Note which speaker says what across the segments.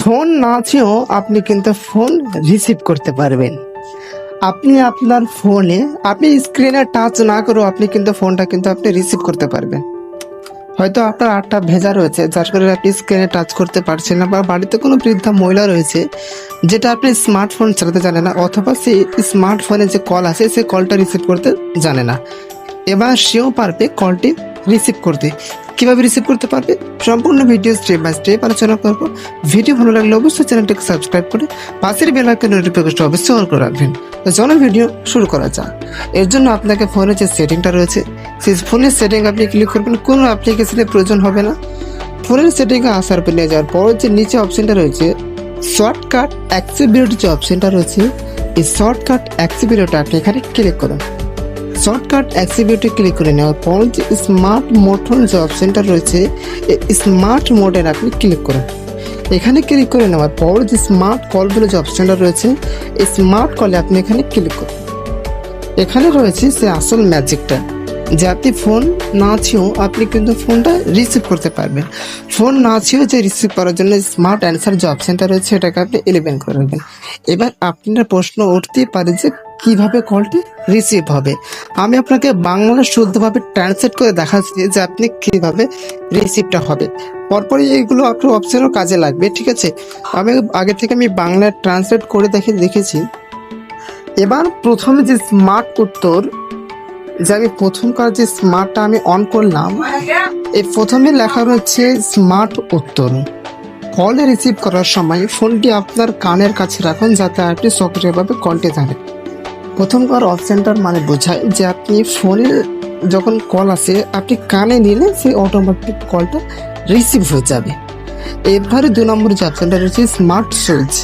Speaker 1: Phone না চেয়েও আপনি কিন্তু ফোন রিসিভ করতে পারবেন। আপনি আপনার ফোনে, আপনি স্ক্রিনে টাচ না করেও আপনি কিন্তু ফোনটা কিন্তু আপনি রিসিভ করতে পারবেন। হয়তো আপনার আটটা ভেজা রয়েছে, যার কারণে আপনি স্ক্রিনে টাচ করতে পারছেন না বা বাড়িতে কোনো বৃদ্ধা মহিলা রয়েছে, যেটা আপনি স্মার্টফোন চালাতে জানে না, অথবা সেই স্মার্টফোনে যে কল আছে সেই কলটা রিসিভ করতে জানে না। এবার সেও পারবে কলটি রিসিভ করতে কীভাবে রিসিভ করতে পারবে? সম্পূর্ণ ভিডিও স্টেপ বাই স্টেপ আলোচনা করব। ভিডিও ভালো লাগলে অবশ্যই চ্যানেলটিকে সাবস্ক্রাইব করে পাশের বেল আইকন নোটিফিকেশন অবশ্যই অন করে রাখবেন। তো চলো ভিডিও শুরু করা যাক। এর জন্য আপনাকে ফোনের যে সেটিংটা রয়েছে, সেই ফোনের সেটিং আপনি ক্লিক করবেন। কোনো অ্যাপ্লিকেশনের প্রয়োজন হবে না। ফোনের সেটিংয়ে আসার পর নিয়ে যাওয়ার পর যে নিচে অপশনটা রয়েছে শর্টকাট অ্যাক্সিবিলিটি যে অপশনটা রয়েছে, এই শর্টকাট অ্যাক্সিবিলিটি আপনি এখানে ক্লিক করুন। শর্টকাট অ্যাক্সিবিউটি ক্লিক করে নেওয়ার পর যে স্মার্ট মোটন যে অপশনটা রয়েছে স্মার্ট মোডের আপনি ক্লিক করুন। এখানে ক্লিক করে নেওয়ার পর যে স্মার্ট কল বলে যে অপশনটা রয়েছে, এই স্মার্ট কলে আপনি এখানে ক্লিক করুন। এখানে রয়েছে সে আসল ম্যাজিকটা। যে আপনি ফোন না ছেও, আপনি কিন্তু ফোনটা রিসিভ করতে পারবেন। ফোন না ছেও যে রিসিভ করার জন্য স্মার্ট অ্যান্সার যে অপশনটা রয়েছে এটাকে আপনি ইলেভেন করে রাখবেন এবার আপনার প্রশ্ন উঠতেই পারে যে কীভাবে কলটি রিসিভ হবে। আমি আপনাকে বাংলা শুদ্ধভাবে ট্রান্সলেট করে দেখাচ্ছি যে আপনি কীভাবে রিসিভটা হবে। পরপরই এইগুলো আপনার অপশানও কাজে লাগবে, ঠিক আছে? আমি আগে থেকে আমি বাংলা ট্রান্সলেট করে দেখে দেখেছি। এবার প্রথমে যে স্মার্ট উত্তর যে আমি প্রথমকার যে স্মার্টটা আমি অন করলাম, এই প্রথমে লেখা রয়েছে স্মার্ট উত্তর। কল রিসিভ করার সময় ফোনটি আপনার কানের কাছে রাখুন যাতে আপনি সক্রিয়ভাবে কলটি জানেন। প্রথমকার অপশনটার মানে বোঝায় যে আপনি ফোনে যখন কল আসে, আপনি কানে নিলে সেই অটোমেটিক কলটা রিসিভ হয়ে যাবে। এবারে দু নম্বর যে অপশনটা রয়েছে smart switch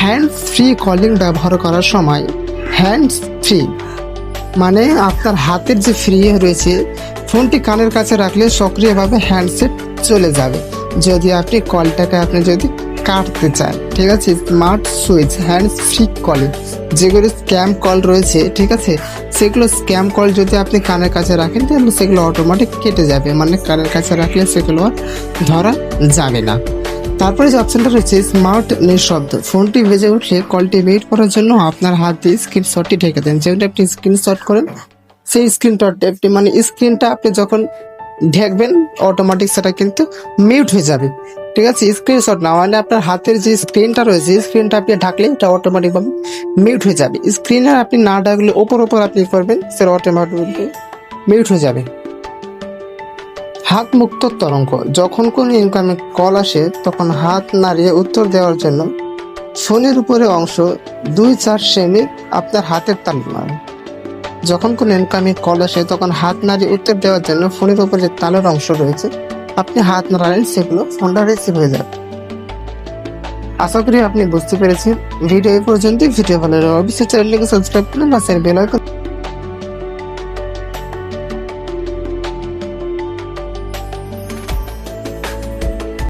Speaker 1: hands free calling ব্যবহার করার সময় হ্যান্ডস ফ্রি মানে আপনার হাতের যে ফ্রি রয়েছে, ফোনটি কানের কাছে রাখলে সক্রিয়ভাবে হ্যান্ডসেট চলে যাবে। যদি আপনি কলটাকে আপনি যদি কাটতে চান, ঠিক আছে? Smart switch hands free calling যেগুলো স্ক্যাম কল রয়েছে, ঠিক আছে? সেগুলো স্ক্যাম কল যদি আপনি কানের কাছে রাখেন, তাহলে সেগুলো অটোমেটিক কেটে যাবে। মানে কানের কাছে রাখলে সেগুলো আর ধরা যাবে না। তারপরে যে অপশনটা রয়েছে স্মার্ট নিঃশব্দ ফোনটি বেজে উঠলে কলটি ওয়েট করার জন্য আপনার হাত দিয়ে স্ক্রিনশটটি ঢেকে দেন। যেটা আপনি স্ক্রিনশট করেন, সেই স্ক্রিনশটটা আপনি মানে স্ক্রিনটা আপনি যখন ঢেকবেন অটোমেটিক সেটা কিন্তু মিউট হয়ে যাবে। ঠিক আছে? স্ক্রিনশট না মানে আপনার হাতের যে স্ক্রিনটা রয়েছে স্ক্রিনটা আপনি ঢাকলে এটা অটোমেটিকভাবে মিউট হয়ে যাবে। স্ক্রিনে আপনি না ঢাকলে ওপর ওপর আপনি করবেন, সেটা অটোমেটিক মিউট হয়ে যাবে। হাত মুক্ত তরঙ্গ। যখন কোনো ইনকামিং কল আসে, তখন হাত নাড়িয়ে উত্তর দেওয়ার জন্য ফোনের উপরে অংশ দুই চার সেমি আপনার হাতের তাল মারেন যখন কোনো ইনকামিং কল আসে, তখন হাত নাড়িয়ে উত্তর দেওয়ার জন্য ফোনের উপরে যে তালের অংশ রয়েছে, আপনি হাত নাড়ালেন, সেগুলো ফোনটা রিসিভ হয়ে যাবে। আশা করি আপনি বুঝতে পেরেছেন। ভিডিও এই পর্যন্তই। ভিডিও ভালো লাগলে অবশ্যই চ্যানেলটিকে সাবস্ক্রাইব করুন বা বেল আইকন